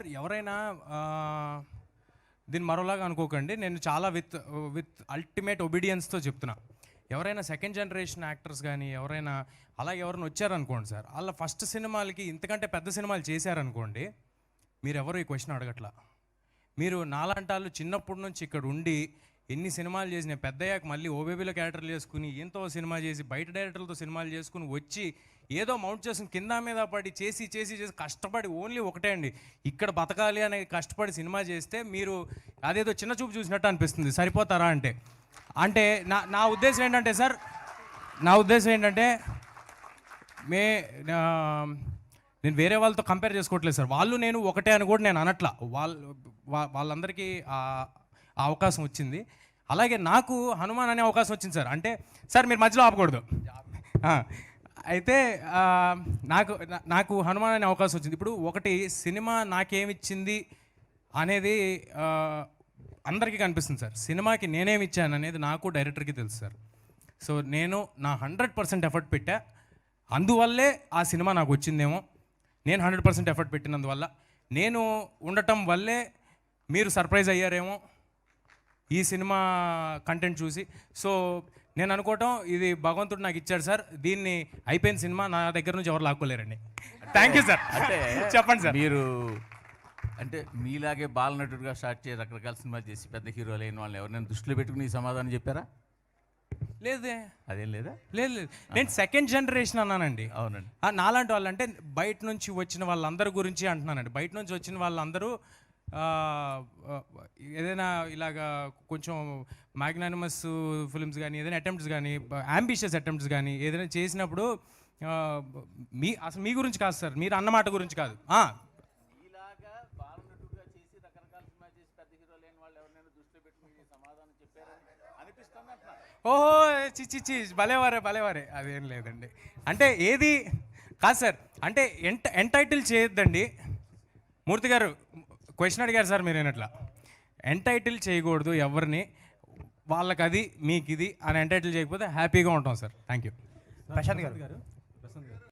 ఎవరైనా దీన్ని మరోలాగా అనుకోకండి. నేను చాలా విత్ విత్ అల్టిమేట్ ఒబీడియన్స్తో చెప్తున్నా. ఎవరైనా సెకండ్ జనరేషన్ యాక్టర్స్ కానీ ఎవరైనా అలా ఎవరైనా వచ్చారనుకోండి సార్ వాళ్ళ ఫస్ట్ సినిమాలకి ఇంతకంటే పెద్ద సినిమాలు చేశారనుకోండి మీరు ఎవరు ఈ క్వశ్చన్ అడగట్లా? మీరు నాలాంటాళ్ళు చిన్నప్పటి నుంచి ఇక్కడ ఉండి ఎన్ని సినిమాలు చేసిన పెద్దయ్యాక మళ్ళీ ఓబేబీలో క్యారెక్టర్లు చేసుకుని ఎంతో సినిమా చేసి బయట డైరెక్టర్లతో సినిమాలు చేసుకుని వచ్చి ఏదో మౌంట్ చేసుకుని కింద మీద పడి చేసి చేసి చేసి కష్టపడి ఓన్లీ ఒకటే అండి. ఇక్కడ బతకాలి అనే కష్టపడి సినిమా చేస్తే మీరు అదేదో చిన్న చూపు చూసినట్టు అనిపిస్తుంది. సరిపోతారా అంటే? అంటే నా నా ఉద్దేశం ఏంటంటే సార్ నా ఉద్దేశం ఏంటంటే మే నేను వేరే వాళ్ళతో కంపేర్ చేసుకోవట్లేదు సార్. వాళ్ళు నేను ఒకటే అని కూడా నేను అనట్లా. వాళ్ళు వాళ్ళందరికీ ఆ అవకాశం వచ్చింది. అలాగే నాకు హనుమాన్ అనే అవకాశం వచ్చింది సార్. అంటే సార్ మీరు మధ్యలో ఆపకూడదు. అయితే నాకు నాకు హనుమాన్ అనే అవకాశం వచ్చింది. ఇప్పుడు ఒకటి సినిమా నాకేమిచ్చింది అనేది అందరికీ కనిపిస్తుంది సార్. సినిమాకి నేనేమి ఇచ్చాను అనేది నాకు డైరెక్టర్కి తెలుసు సార్. సో నేను నా హండ్రెడ్ పర్సెంట్ ఎఫర్ట్ పెట్టా. అందువల్లే ఆ సినిమా నాకు వచ్చిందేమో. నేను హండ్రెడ్ పర్సెంట్ ఎఫర్ట్ పెట్టినందువల్ల. నేను ఉండటం వల్లే మీరు సర్ప్రైజ్ అయ్యారేమో. ఈ సినిమా కంటెంట్ చూసి. సో నేను అనుకోవటం ఇది భగవంతుడు నాకు ఇచ్చాడు సార్. దీన్ని అయిపోయిన సినిమా నా దగ్గర నుంచి ఎవరు లాక్కోలేరండి. థ్యాంక్ యూ సార్ అంటే చెప్పండి సార్ మీరు అంటే మీలాగే బాలనటుడిగా స్టార్ట్ చేసి రకరకాల సినిమాలు చేసి పెద్ద హీరోలు అయిన వాళ్ళని ఎవరైనా దృష్టిలో పెట్టుకుని సమాధానం చెప్పారా? లేదే. అదేం లేదా? లేదు లేదు. నేను సెకండ్ జనరేషన్ అన్నానండి. అవునండి. నాలాంటి వాళ్ళు అంటే బయట నుంచి వచ్చిన వాళ్ళందరి గురించి అంటున్నానండి. బయట నుంచి వచ్చిన వాళ్ళందరూ ఏదైనా ఇలాగా కొంచెం మ్యాగ్నానిమస్ ఫిల్మ్స్ కానీ ఏదైనా అటెంప్ట్స్ కానీ అంబిషియస్ అటెంప్ట్స్ కానీ ఏదైనా చేసినప్పుడు మీ అసలు మీ గురించి కాదు సార్ మీరు అన్నమాట గురించి కాదు. ఓహో చి చి చి భలేవారే భలేవారే అదేం లేదండి. అంటే ఏది కాదు సార్ అంటే ఎంట ఎంటైటిల్ చేయొద్దండి. మూర్తి గారు క్వశ్చన్ అడిగారు సార్ మీరు అట్లా ఎంటైటిల్ చేయకూడదు ఎవరిని వాళ్ళకి అది మీకు ఇది అని ఎంటైటిల్ చేయకపోతే హ్యాపీగా ఉంటాం సార్. థ్యాంక్ యూ ప్రశాంత్ గారు.